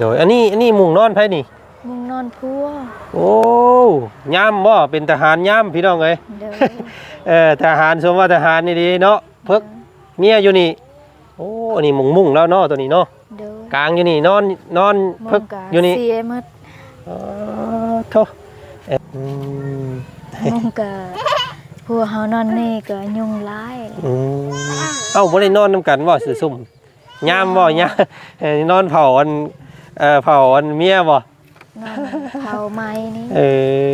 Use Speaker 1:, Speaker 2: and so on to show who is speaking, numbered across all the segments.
Speaker 1: โดยอันนี้อันนี้มุงนอนไผนี่
Speaker 2: มุงนอนพัว
Speaker 1: โอ้ยามบ่เป็นทหารยามพี่น้องเอ้ย
Speaker 2: เด้อ
Speaker 1: เออทหารสมว่าทหารนี่ดีเนาะเพิกเมียอยู่นี่ โอ้อันนี้มุงมุงแล้วเนาะตัวนี้เนาะ
Speaker 2: เด้อก
Speaker 1: ลางอยู่นี่นอนนอน
Speaker 2: มุ
Speaker 1: เพิก
Speaker 2: งกะ
Speaker 1: อยู่นี่
Speaker 2: เสียหมด
Speaker 1: อ๋อโทเอ๊ะอืม
Speaker 2: มุงกะพัวเฮานอนนี่ก็ยุงหลาย
Speaker 1: อืมเอ้าบ่ได้นอนนํกันบ่ซื่อซุ่มยามบ่ยามเอ้ยนอนเผาอัน เอ่อเผาอันเมียบ่
Speaker 2: นอนเผาไม้นี่
Speaker 1: เอ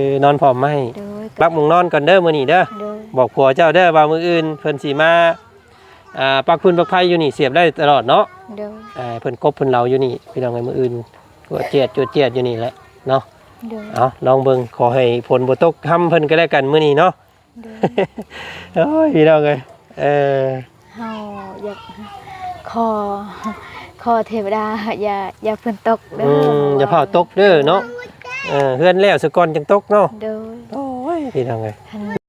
Speaker 1: อนอนพร้อมไหม
Speaker 2: เด้อ
Speaker 1: รักมุงนอนก่อนเด้อมื้อนี้เด้อ
Speaker 2: เด้อ
Speaker 1: บอกผัวเจ้าเด้อว่ามื้ออื่นเพิ่นสิมาอ่าปักพื้นปักไผอยู่นี่เสียบได้ตลอดเนาะ
Speaker 2: เด้อ
Speaker 1: อ่าเพิ่นกบเพิ่นเหลาอยู่นี่พี่น้องไอ้มื้ออื่นตัวเจียดตัวเจียดอยู่นี่แหละเนาะ
Speaker 2: เด้อ
Speaker 1: เอาลองเบิ่งขอให้ฝนบ่ตกค่ำเพิ่นก็แล้วกันมื้อนี้เนาะ
Speaker 2: เด้อ
Speaker 1: โอ้ยพี่น้องเอ้ยเออ
Speaker 2: เฮาอยากขอ ขอเทวดาอย่าอย่าเพิ่นตกเด้
Speaker 1: อื
Speaker 2: อ
Speaker 1: มอย่าเผาตกเด้อเนาะเออเฮือนแล้วซะก่อนจังตกเนาะ
Speaker 2: เด้อ
Speaker 1: โอ้ยพี่น้องเอ้ย
Speaker 2: หัน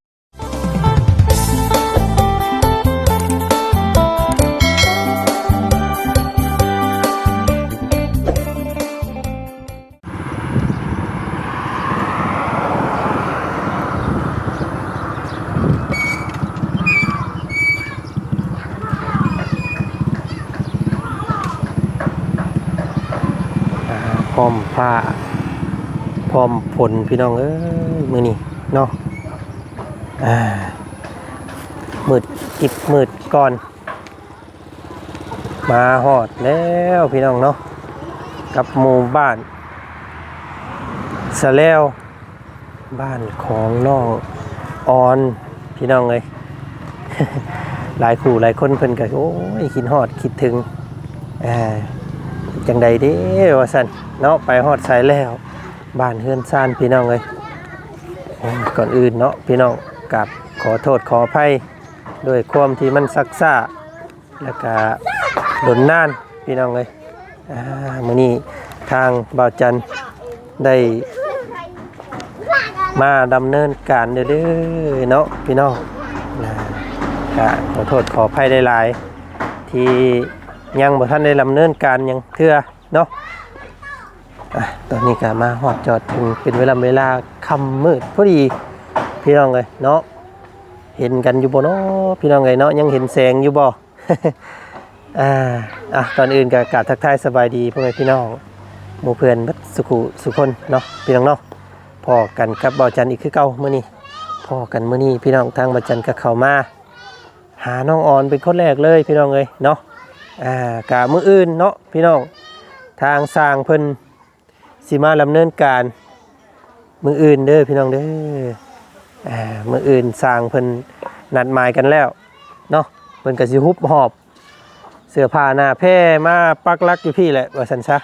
Speaker 1: ร้อมผ้าพร้อมผลพี่น้องเอ้ยมือนี้เนาะอ่ามืดอิบมืดก่อน มาฮอดแล้วพี่น้องเนาะกับหมู่บ้านสะแล้วบ้านของน้องออนพี่น้องเลยหลายคู่หลายคนเพิ่นก็โอ้ยคิดฮอดคิดถึงอ่า จังใดเด้ว่าซั่นเนาะไปฮอดสายแล้ว บ้านเฮือนซ่านพี่น้องเลยโอ้ยก่อนอื่นเนาะพี่น้องกับขอโทษขออภัยด้วยความที่มันซักซ่าแล้วก็ดนน่านพี่น้องเลยอ่ามื้อนี้ทางบ่าวจันได้มาดำเนินการเด้อเนาะพี่น้องนะขอโทษขออภัยได้หลายๆที่ ยังบ่ทันได้ดำเนินการยังเทื่อเนาะอะตอนนี้ก็มาฮอดจอดถึงเป็นเวลาเวลาค่ำมืดพอดีพี่น้องเลยเนาะเห็นกันอยู่บ่เนาะพี่น้องไงเนาะยังเห็นแสงอยู่บ่อ่าอะก่อนอื่นก็กราบทักทายสบายดีพ่อแม่พี่น้องหมู่เพื่อนบัดสุขุสุคนเนาะพี่น้องเนาะพอกันกับบ่าวจันอีกคือเก่ามื้อนี้พอกันมื้อนี้พี่น้องทางบ่าวจันก็เข้ามา หาน้องออนเป็นคนแรกเลยพี่น้องเอ้ยเนาะ อ่ากะมืออื่นเนาะพี่น้องทางสร้างเพิ่นสิมาดำเนินการมืออื่นเด้อพี่น้องเด้ออ่ามืออื่นสร้างเพิ่นนัดหมายกันแล้วเนาะเพิ่นก็สิฮุบหอบ เสื้อผ้าหน้าแพร่มาปักลักอยู่พี่แหละว่าซั่นซะ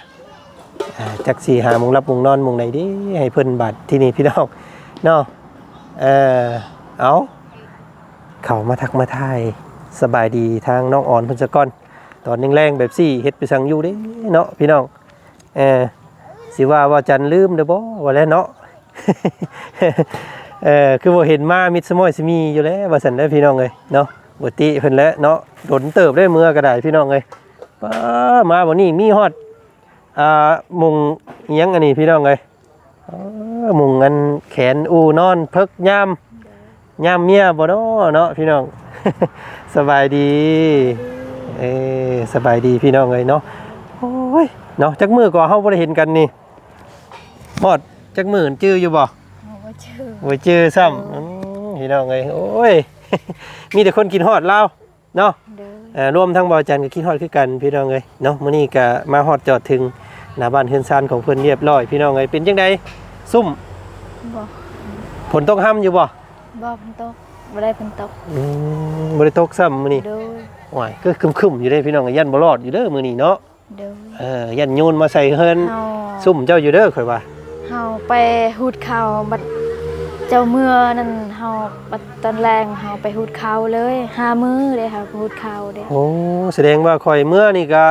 Speaker 1: อ่าจักสิหามุงรับมุงนอนมุงไหนดิให้เพิ่นบัดที่นี่พี่น้องเนาะเออเอาเขามาทักมาทายสบายดีทางน้องอ่อนเพิ่นซะก่อน ตอนแรงๆแบบซี่เฮ็ดไปสั่งอยู่เด้เนาะพี่น้องเออสิว่าว่าจันลืมเด้อบ่ว่าแล้วเนาะเออคือบ่เห็นมามิดสมอยสิมีอยู่แล้วว่าซั่นได้อพี่น้องเอ้ยเนาะบ่ติเพิ่นแล้วเนาะดนเติบได้เมื่อก็ได้พี่น้องเอ้ยป้ามาบ่นี้มีฮอดอ่ามุงอิหยังอันนี้พี่น้องเอ้ยอ๋อมุงอันแขนอูนอนเพิกยามยามเมียบ่เนาะเนาะพี่น้อง สบายดี เออสบายดีพี่น้องเอ้ยเนาะโอ้ยเนาะจักมือก็เฮาบ่ได้เห็นกันนี่ฮอดจักมือจื้ออยู่บ่
Speaker 2: เอาว่าชื่อ
Speaker 1: โอ้ยเจอซ้ำอืมพี่น้องเอ้ยโอ้ยมีแต่คนกินฮอดลาวเนาะ
Speaker 2: เด้อ
Speaker 1: เอ่อรวมทั้งบ่าวจันก็กินฮอดคือกันพี่น้องเอ้ยเนาะมื้อนี้ก็มาฮอดจอดถึงหน้าบ้านเฮือนซานของเพิ่นเรียบร้อยพี่น้องเอ้ยเป็นจังไดซุ่ม
Speaker 2: บ่
Speaker 1: ฝนตกห้ํอยู่บ่
Speaker 2: บ่เพิ่นตกบ่ได้เพิ่นตก
Speaker 1: อืมบ่ได้ตกซ้ำมื้อนี้
Speaker 2: เด้อ
Speaker 1: โอ้ยก็ครึมๆอยู่เด้พี่น้องเอ้ยยันบ่รอดอยู่เด้อมื้อนี้เนาะ
Speaker 2: เด้อ
Speaker 1: เออยันโยนมาใส่เฮือน
Speaker 2: เฮา
Speaker 1: ซุ่มเจ้าอยู่เด้อข่อยว่า
Speaker 2: เฮาไปหูดข้าวบัดเจ้าเมื่อนั่นเฮาบัดตอนแรงเฮาไปหูดข้าวเลยห้ามื้อเลยค่ะหูดข้าวเด้อ
Speaker 1: โอ้แสดงว่าข่อยเมื่อนี่ก็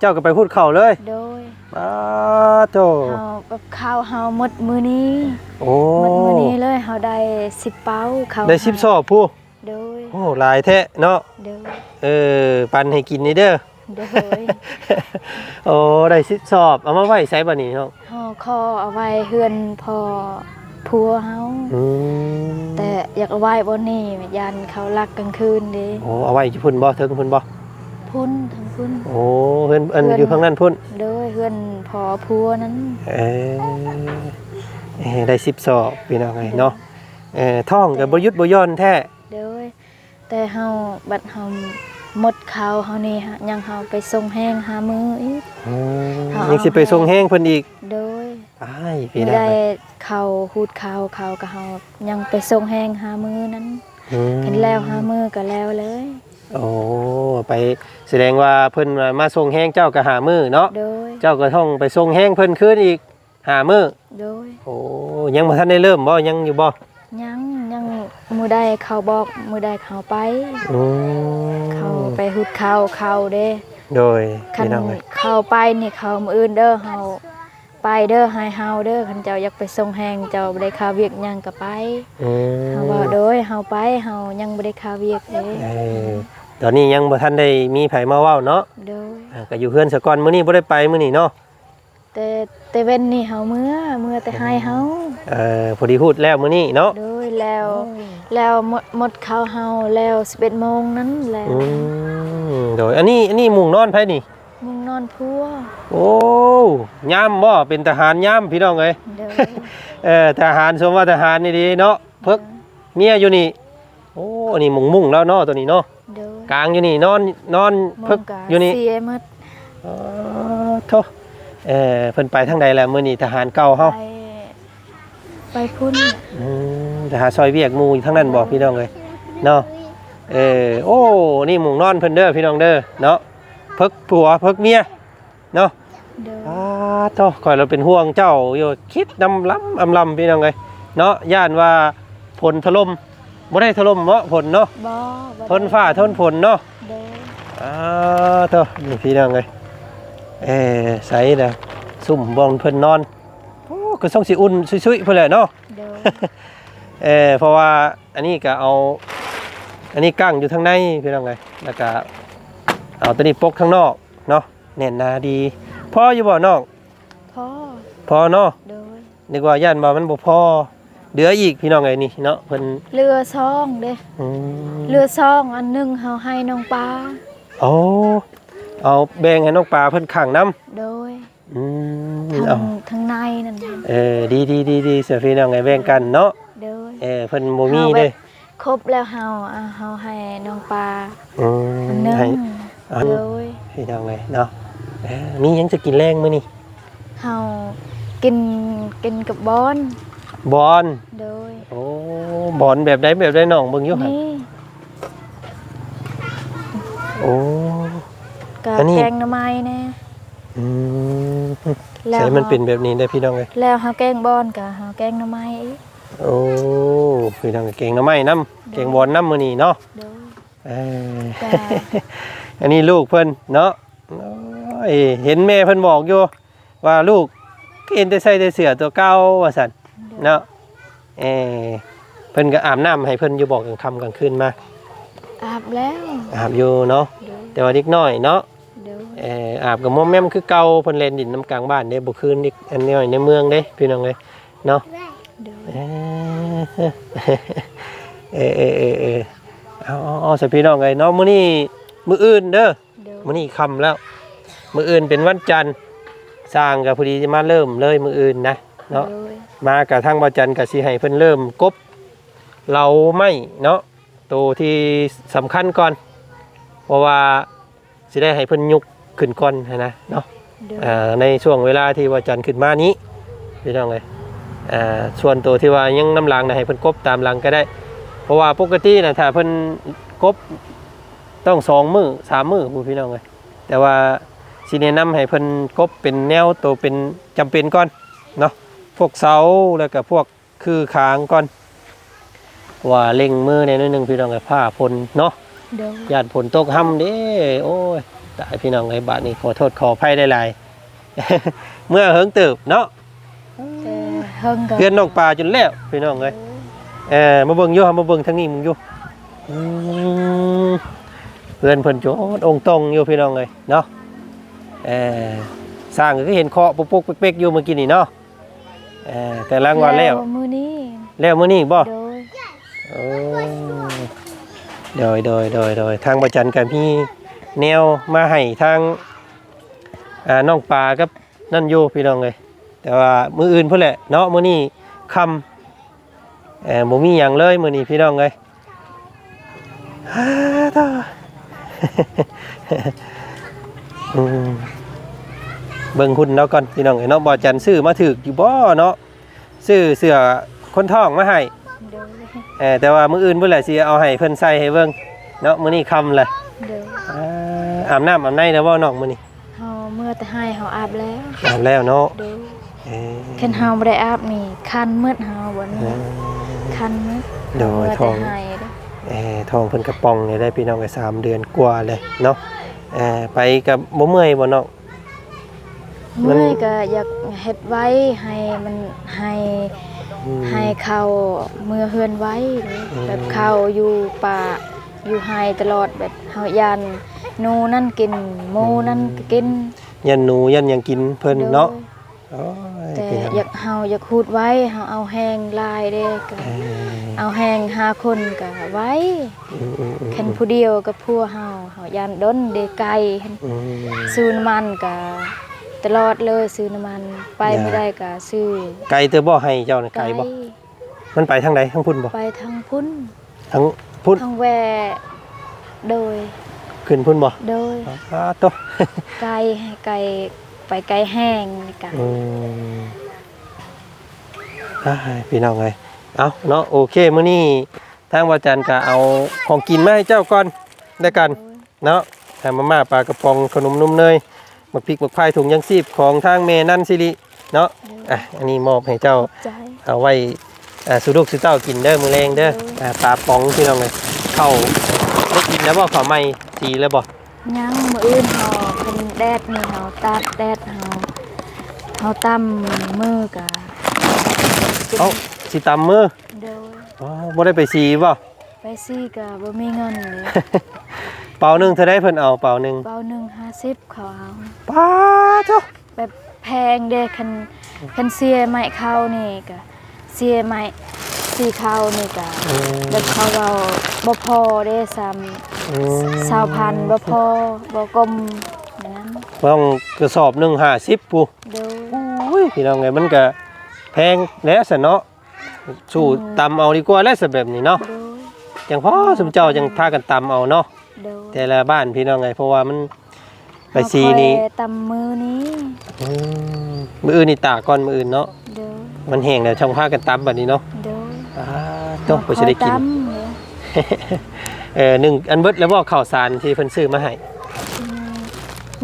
Speaker 1: เจ้าก็ไปพูดเข้าเลย
Speaker 2: โดย
Speaker 1: อ้าโต
Speaker 2: เฮาแบบข้าวเฮาหมดมื้อนี้
Speaker 1: โอ้
Speaker 2: หมดมื้อนี้เลยเฮาได้10เป้าข้าว
Speaker 1: ได้ชิปสอบผู้
Speaker 2: โดย
Speaker 1: โอ้หลายแท้เนาะ
Speaker 2: โดย
Speaker 1: เออปันให้กินนี่เด้อ
Speaker 2: โดย
Speaker 1: โอ้ได้สิสอบเอามาไว้ใช้บัดนี้เนาะ
Speaker 2: เฮาคอเอาไว้เฮือนพอผัวเฮา
Speaker 1: อืม
Speaker 2: แต่อยากเอาไว้บนนี่ยันเขาลักกลางคืนเด้
Speaker 1: โอ้เอาไว้อยู่พุ่นบ่เทิงพุ่นบ่
Speaker 2: พุ่นทั้งพุ่น
Speaker 1: โอ้เพิ่นอัน
Speaker 2: เพิ่น
Speaker 1: อยู่ข้างนั้นพุ่น
Speaker 2: โดยเฮือนพอผัวนั้น
Speaker 1: เออเอ้ได้สิบสอบพี่น้องไงเนาะเออท่องกับบยุทธบย่อนแท้
Speaker 2: โดย แต่เฮาบัดเฮาหมดข่าวเฮานี่ฮะยังเฮาไปส่งแห้งหามืออีก
Speaker 1: อืม
Speaker 2: เอา
Speaker 1: ยังสิไปส่งแห้งเพิ่นอีก
Speaker 2: โดย
Speaker 1: อ้ายพี่
Speaker 2: ไม่
Speaker 1: น้อง
Speaker 2: ได้
Speaker 1: เอ้ย
Speaker 2: เขาหูดข่าวเขาก็เฮายังไปส่งแห้งหามือนั้น
Speaker 1: อืม
Speaker 2: เห็นแล้วหามือก็แล้วเลย
Speaker 1: โอ้ไปแสดงว่าเพิ่นมาส่งแห้งเจ้าก็หามือเนาะ
Speaker 2: โดย
Speaker 1: เจ้าก็ต้องไปส่งแห้งเพิ่นคืนอีกหามือ
Speaker 2: โดย
Speaker 1: โอ้ยังบ่ทันได้เริ่มบ่ยังอยู่บ่
Speaker 2: ยังยัง มือได้เขาบอกมือได้เขาไป
Speaker 1: อืม
Speaker 2: เขาไปหุดข่าวเขาเด้
Speaker 1: โดย
Speaker 2: คัน
Speaker 1: พี่น้องเอ้ย
Speaker 2: เขาไปนี่เขามืออื่นเด้อเฮาไปเด้อให้เฮาเด้อคันเจ้าอยากไปส่งแห้งเจ้าบ่ได้ข่าวเวียกหยังก็ไป
Speaker 1: อืม
Speaker 2: เฮาว่าโดยเฮาไปเฮายังบ่ได้ข่าวเวียกเด้
Speaker 1: เออตอนนี้ยังบ่ทันได้มีไผมาเว้าเนาะ
Speaker 2: โดย
Speaker 1: อ่าก็อยู่เพื่อนสะก่อนมื้อนี้บ่ได้ไปมื้อนี้เนาะ
Speaker 2: แต่ แต่เว้นนี่เฮาเมื่อเมื่อแต่ให้เฮา
Speaker 1: เอ่อพอดีพูดแล้วมื้อนี้เนาะ
Speaker 2: โดยแล้ว แล้วหมดหมดข้าวเฮาแล้ว11โมงนั้นแล้ว
Speaker 1: อืมโดยอันนี้อันนี้มุงนอนไผนี่
Speaker 2: มุงนอนพัว
Speaker 1: โอ้ยามบ่เป็นทหารยามพี่น้องเอ้ย
Speaker 2: เด้อ
Speaker 1: เออทหารสมว่าทหารนี่ดีเนาะเพิกเมียอยู่นี่โอ้อันนี้มุงมุงแล้วเนาะตัวนี้เนาะ
Speaker 2: เด้อก
Speaker 1: ลางอยู่นี่นอนนอน
Speaker 2: มุ
Speaker 1: เพิก
Speaker 2: งกะ
Speaker 1: อยู่นี่
Speaker 2: เสียหมด
Speaker 1: อ๋อโท เออเพิ่นไปทางใดแล้วมื้อนี้ทหารเก่าเฮา
Speaker 2: ไปไปพุ่น
Speaker 1: อืมทหารซอยเวียกหมู่อยู่ทางนั้นบ่พี่น้องเอ้ยเนาะเออโอ้นี่หมุงนอนเพิ่นเด้อพี่น้องเด้อเนาะเพิกผัวเพิกเมียเนาะ
Speaker 2: เด้อ
Speaker 1: อ้าโตข่อยเราเป็นห่วงเจ้าอยู่คิดนำล้ำอำลำพี่น้องเอ้ยเนาะย่านว่าฝนถล่มบ่ได้ถล่มเนาะฝนเนาะ
Speaker 2: บ่บ่
Speaker 1: ทนฟ้าทนฝนเนาะ
Speaker 2: เด้อ
Speaker 1: อ้าโตนี่พี่น้องเอ้ย เออใส่น่ะซุ่มบ่อนเพิ่นนอนโอ้ก็ส่งสิอุ่นซุยๆเพิ่นแหละเนาะ
Speaker 2: เด้อ
Speaker 1: เออเพราะว่าอันนี้ก็เอา อันนี้กั้งอยู่ทางในพี่น้องเลยแล้วก็เอาตัวนี้ปกข้างนอกเนาะแน่นหนาดีพออยู่บ่นอก
Speaker 2: พ่อ
Speaker 1: พอเนาะ
Speaker 2: เด้อ
Speaker 1: นึกว่าย่านบ่มันบ่พอเหลืออีกพี่น้องไงนี่เนาะเพิ่น
Speaker 2: เรือซองเด้อ
Speaker 1: อืม
Speaker 2: เรือซองอันหนึงเฮาให้น้องปลา
Speaker 1: โอ้ เอาแบ่งให้น้องปลาเพิ่นข้างน้
Speaker 2: โดยำ
Speaker 1: อืม
Speaker 2: ทา
Speaker 1: เอา
Speaker 2: งทางในนั่นเอง
Speaker 1: เออดีดีดีดีเสียพี่น้องไงแบ่งกันเนาะ
Speaker 2: โดย
Speaker 1: เออเพิ่นบ่มีเด้
Speaker 2: ครบแล้วเฮาอะเฮาให้น้องปลา
Speaker 1: อื
Speaker 2: อัน
Speaker 1: ม
Speaker 2: หนึง
Speaker 1: ให้อัน
Speaker 2: โดย
Speaker 1: พี่น้องไงเนาะเออมีหยังจะกินแรงมื้อนี้
Speaker 2: เฮากินกินกับบอน
Speaker 1: บอล
Speaker 2: โดย
Speaker 1: โอ้บอลแบบใดแบบใดน้องเบิ่งอยู่หั่น
Speaker 2: นี่
Speaker 1: โอ้
Speaker 2: กับ
Speaker 1: อันนี้
Speaker 2: แกงหน่อไม้แน่
Speaker 1: อืม
Speaker 2: แล้ว
Speaker 1: ใช่มันเป็นแบบนี้ได้อพี่น้องเอ้ย
Speaker 2: แล้วเฮาแกงบอนกับเฮาแกงหน่อไม้อีก
Speaker 1: โอ้พี่น้องเอ้ยเก่งหน้ำไม้น้ำเก่งบอลน้ำมื้อนี้เนาะ
Speaker 2: โดย
Speaker 1: เออ
Speaker 2: จ้า
Speaker 1: อันนี้ลูกเพิ่นเนาะโอ้ยเห็นแม่เพิ่นบอกอยู่ว่าลูกก็เห็นแต่ใส่แต่เสื้อตัวเก่าว่าซั่นเนาะเออเพิ่นก็อาบน้ำให้เพิ่นอยู่บอกกลางค่ำกลางคืนมา
Speaker 2: อาบแล้ว
Speaker 1: อาบอยู่เนาะ
Speaker 2: โดย
Speaker 1: แต่ว่าเด็กน้อยเนาะ
Speaker 2: โดย
Speaker 1: เอออาบกับมอมแม่มคือเก่าเพิ่นเล่นดินน้ำกลางบ้านเด้บ่คืนเด็กอันนี้ในเมืองเด้พี่น้องเอ้ยเนาะ
Speaker 2: โดย
Speaker 1: เออเออเออเออเออเอาเอาเอาสิพี่น้องเอ้ยเนาะมื้อนี้มื้ออื่นเด้อ
Speaker 2: โดย
Speaker 1: มื้อนี้ค่ำแล้ว มื้ออื่นเป็นวันจันทร์สร้างก็พอดีจะมาเริ่มเลยมื้ออื่นนะเนาะ
Speaker 2: โดย
Speaker 1: มากระทั่งวันจันทร์ก็สิให้เพิ่นเริ่มกบเราไม่เนาะตัวที่สำคัญก่อน เพราะว่า สิได้ให้เพิ่นยุกขึ้นก่อนหั้นนะเนาะ
Speaker 2: โดย
Speaker 1: อ่าในช่วงเวลาที่ว่าจันทร์ขึ้นมานี้พี่น้องเลยอ่าส่วนตัวที่ว่ายังน้ำลังนะให้เพิ่นกบตามหลังก็ได้ เพราะว่าปกตินะถ้าเพิ่นกบต้องสองมือสามมือพู้พี่น้องเลยแต่ว่าสิแนะนำให้เพิ่นกบเป็นแนวตัวเป็นจำเป็นก่อนเนาะพวกเสาแล้วก็พวกคือขางก่อน ว่าเล็งมือในนิดนึงพี่น้องเลยผ้าพลเนาะ
Speaker 2: โดย
Speaker 1: ญาติผลตกห้ำเด้โอ้ยตายพี่น้องไอ้บาทนี่ขอโทษขออภัยได้หลายเมื่อเฮิงเติบเนาะ
Speaker 2: แต่เฮิงก็
Speaker 1: เพื่อนน้องปลาจนแล้วพี่น้องเลยเออมาเบิ่งอยู่มาเบิ่งทางนี้มึงอยู่อืมเพื่อนเพิ่นโจดองค์ตรงอยู่พี่น้องเลยเนาะเออสร้างก็เห็นเคาะปุ๊กๆเป๊กๆอยู่เมื่อกี้นี่เนาะเออแต่ลางวันแล้ว
Speaker 2: มื้อนี้
Speaker 1: แล้วมื้อนี้บ่
Speaker 2: โดย
Speaker 1: โอ้ โดยโดยโดยโดยทางประจันกับพี่แนวมาให้ทางอ่าน้องปลากับนั่นอยู่พี่น้องเลยแต่ว่ามืออื่นเพื่อแหละเนาะมือนี้คำเออบ่มีหยังเลยมือนี้พี่น้องเลยฮ่าต่อเบิ่งหุ่นเนาะก่อนพี่น้องเอ้เนาะบ่จันซื้อมาถึกอยู่บ่เนาะซื้อเสื้อคนท้องมาให้ เออแต่ว่ามื้ออื่นเพิ่นแหละสิเอาให้เพิ่นใส่ให้เบิ่งเนาะมื้อนี้ค่ำแหละ
Speaker 2: โดย
Speaker 1: อ่าอาบน้ำอาบในแล้วบ่น้องมื้อนี้
Speaker 2: เฮาเมื่อแต่ให้เฮาอาบแล้ว
Speaker 1: อาบแล้วเนาะ
Speaker 2: โดย
Speaker 1: เออ
Speaker 2: คันเฮาบ่ได้อาบนี่คันมืดเฮาบ่
Speaker 1: เอ
Speaker 2: นี่
Speaker 1: อ
Speaker 2: คันมืด
Speaker 1: โดย
Speaker 2: เมื่อ
Speaker 1: ท้อง
Speaker 2: แต่ให้เด้อ
Speaker 1: เออท้องเพิ่นกระป๋องเนี่ยได้พี่น้องก็สามเดือนกว่าเลยเนาะเออไปกับบ่เมื่อยบ่น้องมัน
Speaker 2: เมื่อยก็อยากเฮ็ดไว้ให้มันให้
Speaker 1: อืม
Speaker 2: ให้เขาเมื่อเฮือนไว้เลย
Speaker 1: อืม
Speaker 2: แบบเขาอยู่ป่าอยู่ไฮตลอดแบบเฮายันหนูนั่นกินหมูนั่นก็กิน
Speaker 1: ยันหนูยันหยังกินเพิ่นเนาะ
Speaker 2: โดย
Speaker 1: โอ้ย
Speaker 2: แต่
Speaker 1: พี่น้อง
Speaker 2: อยากเฮาอยากพูดไว้เฮาเอาแห้งลายเด้ก็
Speaker 1: เออ
Speaker 2: เอาแห้งห้าคนก็ไว้
Speaker 1: อืมอืมอืม
Speaker 2: คันผู้เดียวกับพัวเฮาเฮายันดนเดไกล
Speaker 1: อืม
Speaker 2: ซื้อน้ำมันก็ ตลอดเลยซื้อน้ำมัน ไป
Speaker 1: อย่า
Speaker 2: ไม่ได้ก็ซื้อ
Speaker 1: ไกลเตอบ่ให้เจ้าน่ะไกลบ่มันไปทางใดทางพุ่นบ่
Speaker 2: ไปทางพุ่น
Speaker 1: ทางพุ่น
Speaker 2: ทางแวโดย
Speaker 1: ขึ้นพุ่นบ่
Speaker 2: โดย
Speaker 1: อ้าโต
Speaker 2: ไก่ให้ไก่ไปไก่แห้งนี่กัน
Speaker 1: อืมอ้ายพี่น้องไงเอาเนาะโอเคมื้อนี้ทางวาจันทร์ก็เอาของกินมาให้เจ้าก่อนได้กัน เนาะทำมาม่าปลากระป๋องขนมนมเนย หมักพริกหมักพายถุงยังชีพของทางเมนันซิริเนาะอะอันนี้มอบให้เจ้า
Speaker 2: ใจ
Speaker 1: เอาไว้อ่าสุลูกสุเต้ากินเด้อมื้อแรงเด้ออ่าปลาป๋องพี่น้องเลยเข้าได้กินแล้วบ่ข้าวไหม้สีแล้วบ่
Speaker 2: ยังมืออื่นเฮาเป็นแดดนี่เฮาตัดแดดเฮาเฮาตำมือกะ
Speaker 1: เอ้าสิตำมือ
Speaker 2: โดย
Speaker 1: อ๋อบ่ได้ไปสีบ่
Speaker 2: ไปซี่กะบ่มีเงินเลย
Speaker 1: เป่าหนึงเท่าได้เพิ่นเอาเป่าหนึง
Speaker 2: เบาหนึ่งห้าสิบเขาเอา
Speaker 1: ป้าเจ้า
Speaker 2: แบบแพงเด้คันคันเสียไม้เข้านี่กะเสียไม้สีเข้านี่กะแบบเขาเราบ่พอเด้ซ้ำสาวพันบ่พอบ่กลมอย่างนั้น
Speaker 1: ต้องกระสอบหนึ่งห้าสิบปู
Speaker 2: โดย
Speaker 1: อุ้ยพี่น้องไงมันก็แพงแล้วสะเนาะสู้ตำเอาดีกว่าแล้วสแบบนี้เนาะ
Speaker 2: โดย
Speaker 1: จังพ่อสมเจ้าจังพากันตำเอาเนาะ
Speaker 2: โดย
Speaker 1: แต่ละบ้านพี่น้องไงเพราะว่ามันไปซีนี่
Speaker 2: เอาค่อยตำมือนี้
Speaker 1: อืมมืออื่นนี่ตากก่อนมืออื่นเนาะ
Speaker 2: โดย
Speaker 1: มันแห้งแล้วช่างพากันตำแบบนี้เนาะ
Speaker 2: โดย
Speaker 1: อ่าต้องไปจะได้กิน
Speaker 2: เอาค่อยตำเลย
Speaker 1: เออหนึ่งอันเบิดแล้วบอกข่าวสารที่เพิ่นซื้อมาให้
Speaker 2: อืม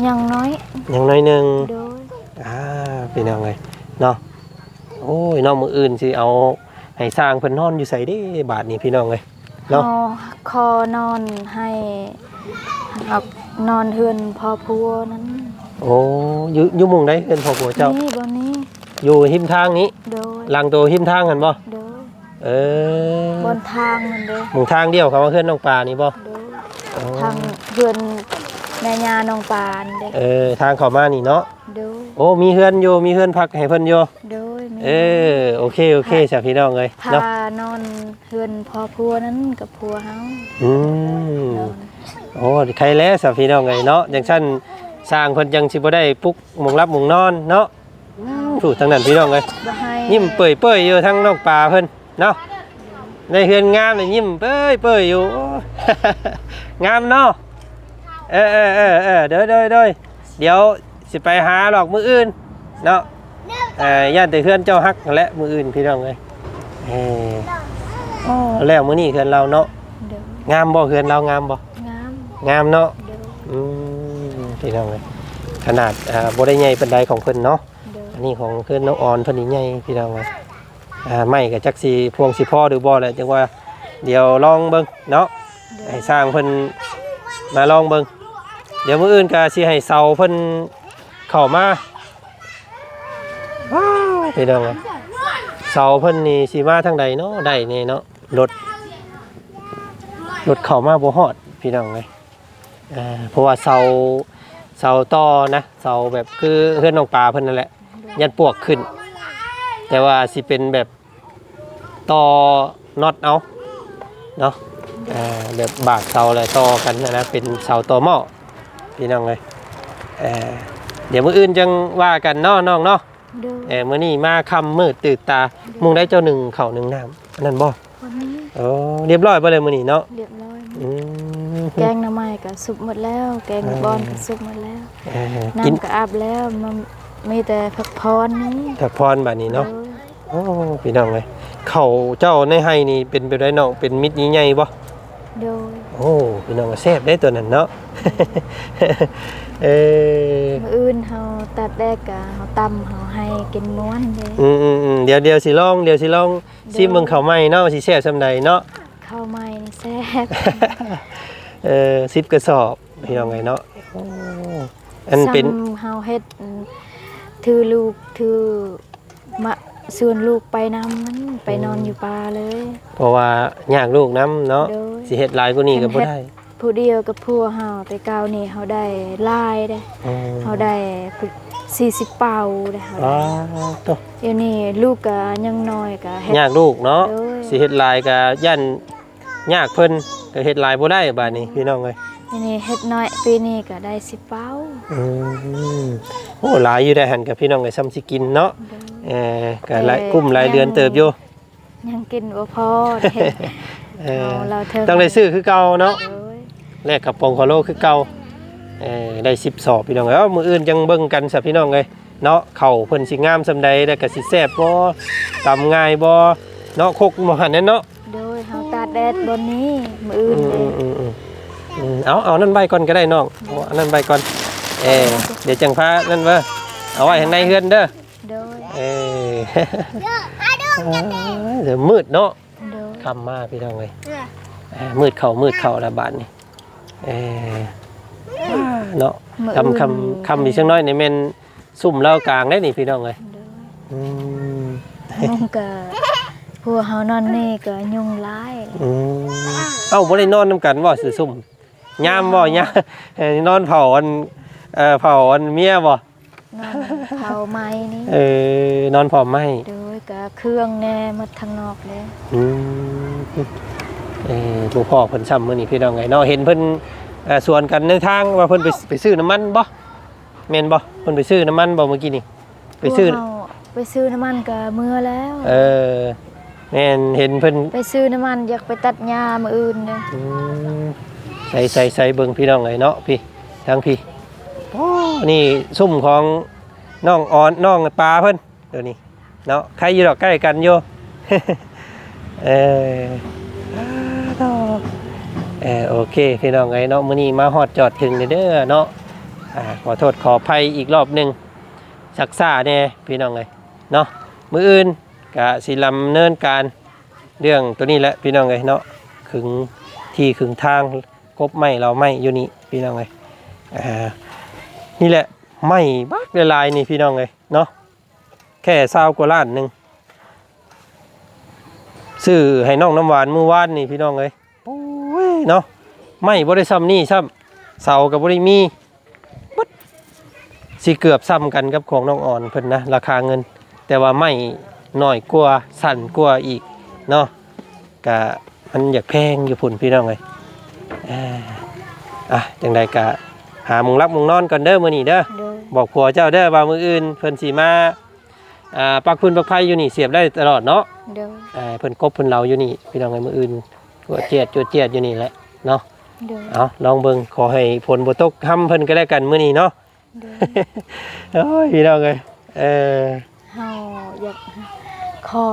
Speaker 2: อย่างน้อย
Speaker 1: อย่างน้อยหนึ่ง
Speaker 2: โดย
Speaker 1: อ่าพี่น้องไงเนาะโอ้ยเน้องมืออื่นสิเอาให้สร้างเพิ่นนอนอยู่ใส่ได้บาทนี้พี่น้องเลย เนาะ
Speaker 2: คอคอนอนให้เอานอนเฮือนพอพัวนั้น
Speaker 1: โอ้อยุยุมุงได้เพิ่นพ่อผัวเจ้า
Speaker 2: นี่บนนี้
Speaker 1: อยู่หิมทางนี้
Speaker 2: โดย
Speaker 1: ลังโตหิมทางกันบ่
Speaker 2: โดย
Speaker 1: เออบ
Speaker 2: นทางนั่นเด้อ
Speaker 1: หมุงทางเดียวเขาว่าเพื่อนน้องปลานี่บ่
Speaker 2: โดย
Speaker 1: อ๋อ
Speaker 2: ทางเฮือนแม่ยาน้องปานเด้อ
Speaker 1: เออทางเข้ามานี่เนาะ
Speaker 2: โดย
Speaker 1: โอ้มีเฮือนอยู่มีเฮือนพักให้เพิ่นอยู่
Speaker 2: โดย มี
Speaker 1: เออโอเคโอเคจ้ะพี่น้องเลย
Speaker 2: พา
Speaker 1: เนาะ
Speaker 2: นอนเฮือนพอพัวนั้นกับพัวเฮา
Speaker 1: อืม
Speaker 2: นอน
Speaker 1: โอ้ใครแล้วสาพี่น้องไงเนาะจังซั่นสร้างเพิ่นจังสิบ่ได้ปลุกหมุงรับหมุงนอนเนาะอืมถูกทั้งนั้นพี่น้องเอ้ย
Speaker 2: บ่ให้
Speaker 1: ยิ้มเปื่อยเปื่อยอยู่ทั้งน้องปลาเพิ่นเนาะในเฮือนงามเลยยิ้มเปื่อยเปื่อยอยู่โอ้ งามเนาะเออเออเออเออเด้อเด้อเด้อเดี๋ยวสิไปหาหรอกมืออื่นเนาะเอ่อย่านแต่เฮือนเจ้าฮักนั่นแหละมืออื่นพี่น้องเอ้ยเออ
Speaker 2: โอ้
Speaker 1: เอาแล้วมื้อนี้เฮือนเราเนาะ
Speaker 2: เด้องา
Speaker 1: มบ่เฮือนเรางามบ่
Speaker 2: งาม
Speaker 1: งามเนาะ
Speaker 2: เด้อ
Speaker 1: อืมพี่น้องเลยขนาดอ่าบได้ใหญ่เป็นใดของเพิ่นเนาะ
Speaker 2: เด้อ
Speaker 1: อันนี้ของเพิ่นน้องออนเพิ่นนี่ใหญ่พี่น้องเลยอ่าไม่กับจักสีพวงสีพ่อหรือบ่แหละจังว่าเดี๋ยวลองเบิ่งเนาะ
Speaker 2: เด้อ
Speaker 1: ให้สร้างเพิ่นมาลองเบิ่งเดี๋ยวมื้ออื่นก็สิให้เสาเพิ่นเข้ามา พี่น้องเลยเสาเพิ่นนี่สิมาทางใดเนาะได้แน่เนาะรถรถเข้ามาบ่ฮอดพี่น้องเลยอ่าเพราะว่าเสาเสาต่อนะเสาแบบคือเฮือนน้องปลาเพิ่นนั่นแหละ ยันปวกขึ้น แต่ว่าสิเป็นแบบต่อน็อตเอาเนาะอ่าแบบบากเสาอะไรต่อกันนะนะเป็นเสาต่อหม้อพี่น้องเลยเอ่อเดี๋ยวมื้ออื่นจังว่ากันเนาะน้องเนาะ
Speaker 2: โดย
Speaker 1: เออมื้อนี้มาค่ำมืดตื่นตามุงได้เจ้าหนึ่งเข่าวหนึ่งน้ำอันนั่นบ่
Speaker 2: วันนี้
Speaker 1: โอ้เรียบร้อยไปเลยมื้อนี้เนาะ
Speaker 2: เรียบร้อย
Speaker 1: อืม
Speaker 2: แกงหน้ำไม้ก็สุกหมดแล้ว แกงบอนก็สุกหมดแล้ว
Speaker 1: เออกิน
Speaker 2: น้ำก็อาบแล้วมันมีแต่ผักพรนี่
Speaker 1: ถักพรบัดนี้เนาะ
Speaker 2: โดย
Speaker 1: โอ้พี่น้องเลยเขาเจ้าในไห้นี่เป็นไปได้น้องเป็นมิตรใหญ่ๆบ่
Speaker 2: โดย
Speaker 1: โอ้พี่น้องก็แซ่บได้ตัวนั้นเนาะ เออ
Speaker 2: มื้ออื่นเฮาตัดแดกก็เฮาตำเฮาให้กินม้วนเลย
Speaker 1: อืมอืมอืมเดี๋ยวเดี๋ยวสิลองเดี๋ยวสิลองซิมเบิ่งข้าวไหม้เนาะว่าสิแซ่บซำใดเนาะ
Speaker 2: ข้าวไม้นี่แซ่บ
Speaker 1: เออ10กระสอบพี่น้องไงเนาะโอ้อันเป็น
Speaker 2: ซ้ำเฮาเฮ็ดอืมถือลูกถือมาส่วนลูกไปนำมันไปนอนอยู่ป่าเลย
Speaker 1: เพราะว่าย่างลูกน้ำเนาะ
Speaker 2: โดย
Speaker 1: สิเฮ็ดหลายกว่านี้ก็บ่ได้
Speaker 2: ผู้เดียวกับผู้เฮาแต่เก่านี่เฮาได้หลายได้
Speaker 1: อืม
Speaker 2: เฮาได้40เป่าได้เฮา
Speaker 1: อ๋อ
Speaker 2: ได้
Speaker 1: ตัว
Speaker 2: เดี๋ยวนี้ลูกก็ยังน้อยก็เฮ็ด
Speaker 1: ยากลูกเนาะ
Speaker 2: โดย
Speaker 1: สิเฮ็ดหลายก็ย่านยากเพิ่นก็เฮ็ดหลายบ่ได้บาดนี้พี่น้องเอ้ย
Speaker 2: เดี๋ยวนี้เฮ็ดน้อยปีนี้ก็ได้10เป่า
Speaker 1: อืมโอ้หลายอยู่ได้หันกับพี่น้องเอ้ยซ้ำสิกินเนาะ
Speaker 2: โดย
Speaker 1: เออก็หลายกุ้มหลายเดือนเติบอยู่
Speaker 2: ยังกินบ่พอได้
Speaker 1: เออ
Speaker 2: เอาเราเทิง
Speaker 1: ต้องได้ซื้อคือเก่าเนาะ
Speaker 2: โดย
Speaker 1: แลกกับปองคอโลคือเก่าเออได้10สอบพี่น้องเอ้ยเอ้ามื้ออื่นจังเบิ่งกันซะพี่น้องเอ้ยเนาะเข้าวเพิ่นสิงามซำใดแล้วก็สิแซ่บบ่ตำง่ายบ่เนาะคกบ่หั่นแน่เนาะ
Speaker 2: โดยเฮาตากแดดบนนี้มื้อ
Speaker 1: อื
Speaker 2: อื่น
Speaker 1: ม
Speaker 2: เล
Speaker 1: อื
Speaker 2: ย
Speaker 1: มอืมอืมอืมเอาเอานั่นใบก่อนก็ได้น้องเอาอันนั้นใบก่อนเออเดี๋ยวจังพานั่นเว้อเอาไว้ข้างในเฮือนเด้อ
Speaker 2: โดย
Speaker 1: เออ เดี๋ยวมืดเนาะ
Speaker 2: โดย
Speaker 1: ค่ำมาพี่น้องเลยเออมืดเข่ามืดเข่าละบาทนี่ เออเนาะ
Speaker 2: มื้อ
Speaker 1: คำคำคำอีกสักหน้อยในเมนซุ่มเล่ากลางได้นี่พี่น้องเลย
Speaker 2: โดย
Speaker 1: อืม
Speaker 2: ยุงก็พวกเฮานอนนี่ก็ยุงหลาย
Speaker 1: อืมเอ้าบ่ได้นอนนํกันบ่สิซุ่มยามบ่ยามเอ่อนอนเผาอันเอ่อเผาอันเมียบ่
Speaker 2: นอนเผาไม้นี่
Speaker 1: เออนอนเผาไหม
Speaker 2: โดยก็เครื่องแน่หมดทางนอกเลย
Speaker 1: อืม เออหลวงพ่อเพิ่นซ้ำมื้อนี้พี่น้องไงเนาะเห็นเพิ่นเอ่อสวนกันในทางว่าเพิ่นไปไปซื้อน้ำมันบ่แม่นบ่เพิ่นไปซื้อน้ำมันบ่เมื่อกี้นี่ไปซื้อ
Speaker 2: พวกเฮาไปซื้อน้ำมันก็เมื่อแล้ว
Speaker 1: เออแม่นเห็นเพิ่น
Speaker 2: ไปซื้อน้ำมันอยากไปตัดหญ้ามื้ออื่นเด้อ
Speaker 1: อืมใส่ใส่ใส่เบิ่งพี่น้องไงเนาะพี่ทางพี่โอ้นี่ซุ่มของน้องออนน้องปลาเพิ่นเดี๋ยวนี้เนาะใครอยู่ดอกใกล้กันอยู่เออ เออโอเคพี่น้องไงเนาะมื้อนี้มาฮอดจอดถึงเด้อเนาะอ่าขอโทษขออภัยอีกรอบหนึงสักษาแน่พี่น้องไงเนาะมื้ออื่นก็สิลำเนินการเรื่องตัวนี้แหละพี่น้องไงเนาะขึงที่ขึงทางกบไม้เราไม้อยู่นี่พี่น้องไงอ่านี่แหละไม้บักลลายนี่พี่น้องไงเนาะแค่ซาวกว่าล้านหนึ่งซื้อให้น้องน้ำหวานมื้อวานนี่พี่น้องเอ้ยโอ้ย เนาะไม่บ่ได้ซ้ำนี่ซ้ำเสากับบ่ได้มีบดสิเกือบซ้ำกันกับของน้องอ่อนเพิ่นนะราคาเงิน แต่ว่าไม่น้อยกว่าสั่นกว่าอีกเนาะก็มันอยากแพงอยู่พุ่นพี่น้องเอ้ยเอ่ออะจังใดก็หามุงรับมุงนอนก่อนเด้อมื้อนี้เด้อ
Speaker 2: โดย
Speaker 1: บอกผัวเจ้าเด้อว่ามื้ออื่นเพิ่นสิมาอ่าปักพื้นปักไผอยู่นี่เสียบได้ตลอดเนาะ
Speaker 2: โดย
Speaker 1: อ่าเพิ่นกบเพิ่นเราอยู่นี่พี่น้องไอ้มืออื่น ตัวเจียดตัวเจียดอยู่นี่แหละเนาะ
Speaker 2: โดย
Speaker 1: เอาลองเบิ่งขอให้ฝนบ่ตกห้ำเพิ่นก็แล้วกันมื้อนี้เนาะ
Speaker 2: โดย
Speaker 1: โอ้ยพี่น้องเอ้ยเออ
Speaker 2: เฮาอยากขอ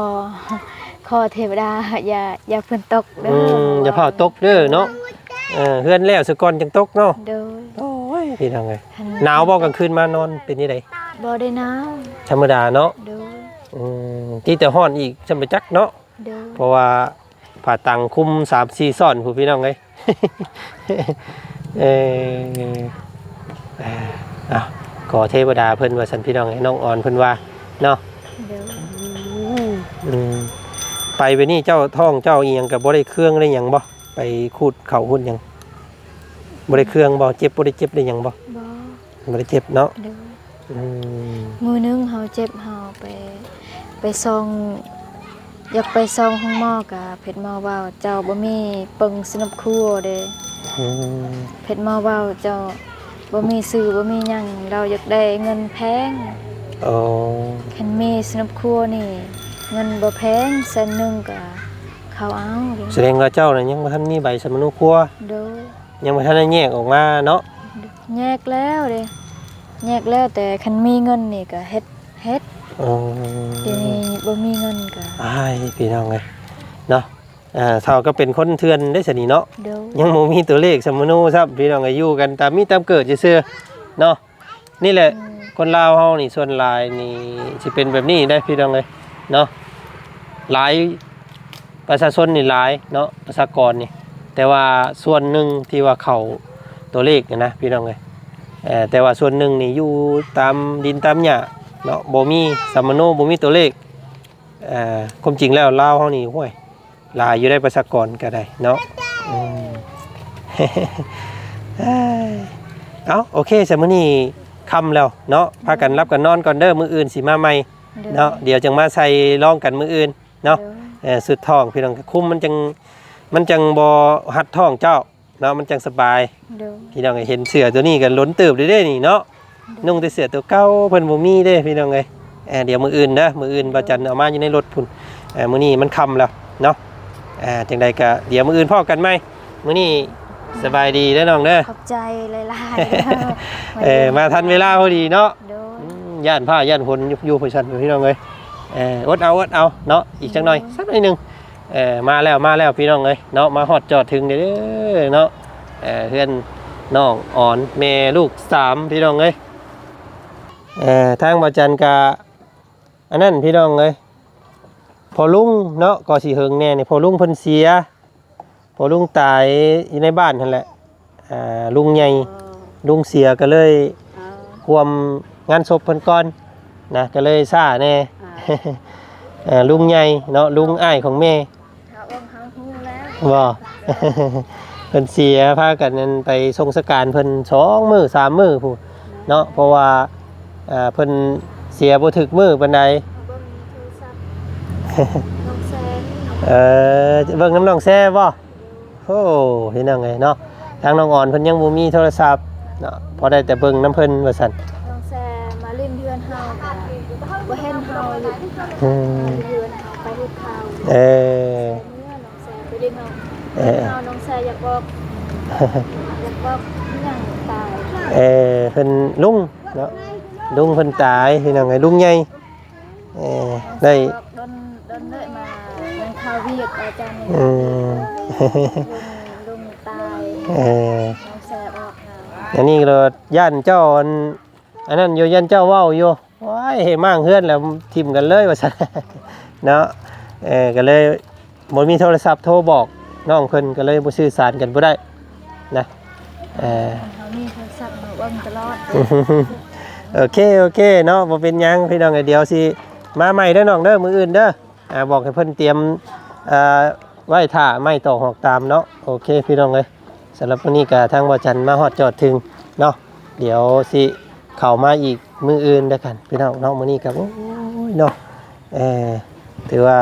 Speaker 2: ขอเทวดาอย่าอย่าเพิ่นตกเด้
Speaker 1: อื
Speaker 2: อ
Speaker 1: มอย่าเผาตกเด้อเนาะเออเฮือนแล้วซะก่อนจังตกเนาะ
Speaker 2: โดย
Speaker 1: โอ้ยพี่น้องเอ้ย
Speaker 2: คัน
Speaker 1: หนาวบ่กลางคืนมานอนเป็นนี่ได
Speaker 2: บ่ได้หนาว
Speaker 1: ธรรมดาเนาะ
Speaker 2: โดย
Speaker 1: อืมที่แต่ฮ้อนอีกจำไปจักเนาะ
Speaker 2: โดย
Speaker 1: เพราะว่า ผ่าตังคุม3 4ซ่อนผู้พี่น้องเอ้ยเออเอ่ออะขอเทวดาเพิ่นว่าสันพี่น้องให้น้องอ่อนเพิ่นว่าเนาะ
Speaker 2: โดย
Speaker 1: อืมไปไปนี่เจ้าท้องเจ้าอีหยังกับบ่ได้เครื่องได้หยังบ่ไปคูดเข่าหุ่นหยังบ่ได้เครื่องบ่เจ็บบ่ได้เจ็บได้หยังบ่
Speaker 2: บ่
Speaker 1: บ่ได้เจ็บเนาะ
Speaker 2: เด้อ
Speaker 1: อืม
Speaker 2: มือหนึงเฮาเจ็บเฮาไป ไปส่อง อยากไปส่องห้องหมอกะเพชรหมอว่าเจ้าบ่มีปึงสนับครัวเด้
Speaker 1: อืม
Speaker 2: เพชรหมอว่าเจ้าบ่มีซื้อบ่มีหยังเราอยากได้เงินแพง
Speaker 1: อ๋อ
Speaker 2: คันมีสนับครัวนี่ เงินบ่แพงแสนหนึงก็เขาเอาเด้
Speaker 1: แสดงว่าเจ้าน่ะยังบ่ทันมีใบสมนุครัว
Speaker 2: เด้อ
Speaker 1: ยังบ่ทันได้แยกออกมาเนาะ
Speaker 2: แยกแล้วเด้แยกแล้วแต่คันมีเงินนี่ก็เฮ็ด เฮ็ด
Speaker 1: อ๋อ
Speaker 2: เดี๋ยวนี้บ่มีเงินก็
Speaker 1: อ้ายพี่น้องเอ้ยเนาะอ่าเท่าก็เป็นคนเทือนได้สนิเนาะ
Speaker 2: เด้อ
Speaker 1: ยังบ่มีตัวเลขสมนุครับพี่น้องก็อยู่กันตามมีตามเกิดซื่อๆเนาะนี่แหละ
Speaker 2: อืม
Speaker 1: คนลาวเฮานี่ส่วนหลายนี่สิเป็นแบบนี้ได้พี่น้องเอ้ยเนาะหลายประชาชนนี่หลายเนาะประชากรนี่ แต่ว่าส่วนหนึ่งที่ว่าเขาตัวเลขเนี่ยนะพี่น้องเอ้ยเอ่อแต่ว่าส่วนหนึ่งนี่อยู่ตามดินตามหญ้า เนาะบ่มีสมโนบ่มีตัวเลขเอ่อความจริงแล้วลาวเฮานี่ห้วยหลายอยู่ได้ประชากรก็ได้เนาะอืมเอ้ยเอาโอเคสมื้อนี้ค่ำแล้วเนาะพากันรับกันนอนก่อนเด้อมื้ออื่นสิมาใหม่
Speaker 2: ด้อ
Speaker 1: เนาะเดี๋ยวจังมาใส่ร่องกันมื้ออื่นเนาะ
Speaker 2: ด้อ
Speaker 1: เออสุดท้องพี่น้องคุ้มมันจังมันจังบอหัดท้องเจ้าเนาะมันจังสบาย
Speaker 2: เด้อ
Speaker 1: พี่น้องเอ้ยเห็นเสือตัวนี้กันล้นตืบได้เด้นี่เนาะ นุ่งแต่เสือตัวเก่าเพิ่นบ่มีเด้พี่น้องเอ้ยเออเดี๋ยวมื้ออื่นนะมื้ออื่นบ่าจันเอามาอยู่ในรถพุ่นเออมื้อนี้มันค่ำแล้วเนาะอ่าจังใดก็เดี๋ยวมื้ออื่นพอกันไหมมื้อนี้สบายดีเด้อน้องเด้อ
Speaker 2: ขอบใจหลายๆ
Speaker 1: เออมาทันเวลาพอดีเนาะ
Speaker 2: เด้อ
Speaker 1: อืมย่านผ้าย่านฝนอยู่อยู่ผู้ชันพี่น้องเอ้ยเอออดเอาอดเอาเนาะอีกจักหน่อยสักหน่อยหนึงเออมาแล้วมาแล้วพี่น้องเอ้ยเนาะมาฮอดจอดถึงเด้อเนาะเออเพื่อนน้องอ่อนแม่ลูกสามพี่น้องเอ้ย เออทางบาจันกาอันนั้นพี่น้องเอ้ยพอลุงเนาะก็สิเฮิงแน่นี่พอลุงเพิ่นเสียพอลุงตายอยู่ในบ้านนั่นแหละอ่าลุงใหญ่ลุงเสียก็เลยควมงานศพเพิ่นก่อนนะก็เลยซ่าแน่เอ่อลุงใหญ่เนาะลุงอ้ายของแม่
Speaker 2: เอาองหาฮู้แล้ว
Speaker 1: บ่เพิ่นเสียพากันนั้นไปทรงสการเพิ่นสองมื้อสามมื้อพู้นเนาะเพราะว่า อ่าเพิ่นเสียบ่ถึกมื้อปานใด
Speaker 2: เบิ่งโทรศัพท์น้องแซง
Speaker 1: เออเบิ่งน้ำน้องแซ่บ่โอ้เห็นจังไงเนาะทางน้องอ่อนเพิ่นยังบ่มีโทรศัพท์เนาะพอได้แต่เบิ่งน้ำเพิ่นว่าซั่น
Speaker 2: น้องแซงมาเล่นเพื่อนเฮาค่ะบ่เห็นเฮาอยู่
Speaker 1: อืม
Speaker 2: เพื่อนเฮาไปเฮ็ดข่าว
Speaker 1: เออ
Speaker 2: เมื่อน้องแซงไปเล่นน้อง
Speaker 1: เออ
Speaker 2: เฮาน้องแซงอยากบอกอยากบอกหยังตาย
Speaker 1: เออเพิ่นลุงเนาะ ลุงเพิ่นตายพี่น้องไงลุงใหญ่เออได้
Speaker 2: โดนโดนเลยมามันข่าวเวียกอาจารย์นี่
Speaker 1: อืม
Speaker 2: ลุงลุงตาย
Speaker 1: เออ
Speaker 2: น้องแซงออกหา
Speaker 1: อันนี้ก็ย่านเจ้าอันอันนั้นอยู่ย่านเจ้าเว้าอยู่ว้ายเห็นมั่งเฮือนแล้วทิมกันเลยว่าซั่นเนาะเออก็เลยบ่มีโทรศัพท์โทรบอกน้องเพิ่นก็เลยบ่สื่อสารกันบ่ได้นะเออ
Speaker 2: เขามีโทรศัพท์มาเบิ่งตลอด
Speaker 1: โอเคโอเคเนาะบ่เป็นหยังพี่น้องเอ้ยเดี๋ยวสิมาใหม่เด้อน้องเด้อมืออื่นเด้ออ่าบอกให้เพิ่นเตรียมอ่าไว้ท่าไม้ต่อหอกตามเนาะโอเคพี่น้องเอ้ยสำหรับวันนี้ก็ทางบ่จันทร์มาฮอดจอดถึงเนาะเดี๋ยวสิเข้ามาอีกมืออื่นเด้อกันพี่น้องเนาะมื้อนี้ก็โอ้ยเนาะเออถือว่า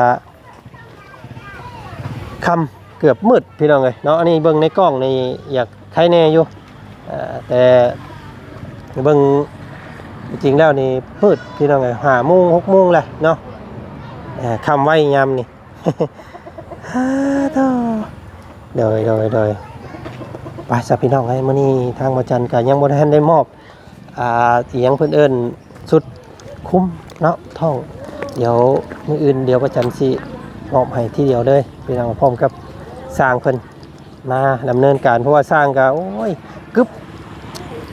Speaker 1: ค่ำเกือบมืดพี่น้องเอ้ยเนาะอันนี้เบิ่งในกล้องนี่อยากใครแน่อยู่อ่าแต่เบิ่ง จริงแล้วนี่มืดพี่น้องไงหาโมงหกโมงแหละเนาะคำไว้ยามนี่ฮ่าต่อเดยเดยเดยไปสับพี่น้องไอ้มื่อนี้ทางบจันก็ยังบ่ทันได้มอบอ่าเอียงเพิ่อนเอิ้นสุดคุ้มเนาะท่อง เดี๋ยวมืออื่นเดี๋ยวบจันสิมอบให้ที่เดียวเลยพี่น้องพร้อมกับสร้างเพิ่นมาดำเนินการเพราะว่าสร้างก็โอ้ยกึบ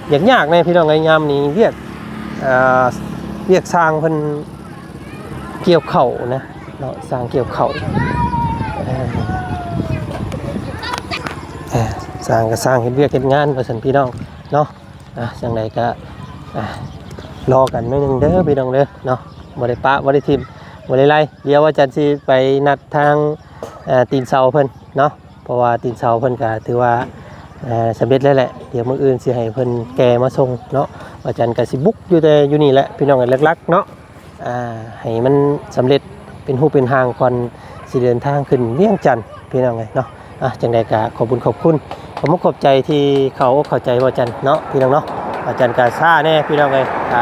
Speaker 1: อยากยากในพี่น้องไอ้ยามนี้เรียก เรียกสร้างเพิ่นเกี่ยวเข่านะเนาะสร้างเกี่ยวเข่าสร้างก็สร้างเฮ็ดเวียกเฮ็ดงานว่าซั่นพี่น้องเนาะอะจังไดก็อะรอกันหนิดนึงเด้อพี่น้องเด้อเนาะบ่ได้ปะบ่ได้ทิมบ่ได้ไล่เดี๋ยวว่าจันสิไปนัดทางอ่อตีนเสาเพิ่นเนาะเพราะว่าตีนเสาเพิ่นก็ถือว่า สำเร็จแล้วแหละเดี๋ยวมื้ออื่นสิให้เพิ่นแกมาส่งเนาะอาจารย์ก็สิบุกอยู่แต่อยู่นี่แหละพี่น้องกันลักๆเนาะอ่าให้มันสำเร็จเป็นรูเป็นทางก่อนสิเดินทางขึ้นเวียงจันทน์พี่น้องไงเนาะอะจังใดก็ขอบคุณขอบคุณขอบคุณขอบใจที่เขาเข้าใจว่าจารย์เนาะพี่น้องเนาะอาจารย์ก็ซ่าแน่พี่น้องไงถ้า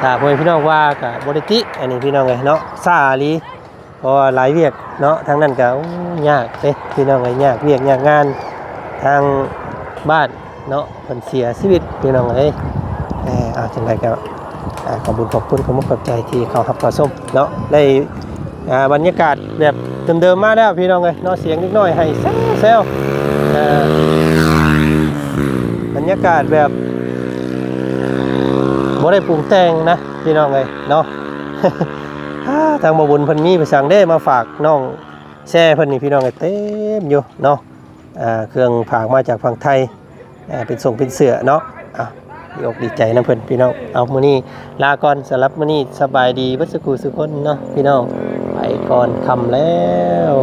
Speaker 1: ถ้าพ่อพี่น้องว่าก็บ่ได้ติอันนี้พี่น้องไงเนาะซ่าลีเพราะว่าหลายเวียกเนาะทางนั้นก็ยากเด้พี่น้องก็ยากเวียกยากงานทาง บ้านเนาะเพิ่นเสียชีวิตพี่น้องเอ้ยเออเอาจังไดก็ขอบคุณขอบคุณขอบคุณขอบใจที่เขารับข้าส้มเนาะได้อาบรรยากาศแบบเดิมๆมาแล้วพี่น้องเอ้ยเนาะเสียงนิดหน่อยให้แซวๆอ่าบรรยากาศแบบบ่ได้ปรุงแต่งนะพี่น้องเอ้ยเนาะทางมาบุญพิ่นมีไปสั่งได้มาฝากน้องแช่พิ่นนี่พี่น้องก็เต็มอยู่เนาะ เครื่องผากมาจากฝั่งไทยเป็นส่งเป็นเสือเนาะอะดีอกดีใจนะเพิ่นพี่น้องเอามือนี้ลาก่อนสำหรับมือนี้สบายดีวัสกุสุคนเนาะพี่น้องไปก่อนคำแล้ว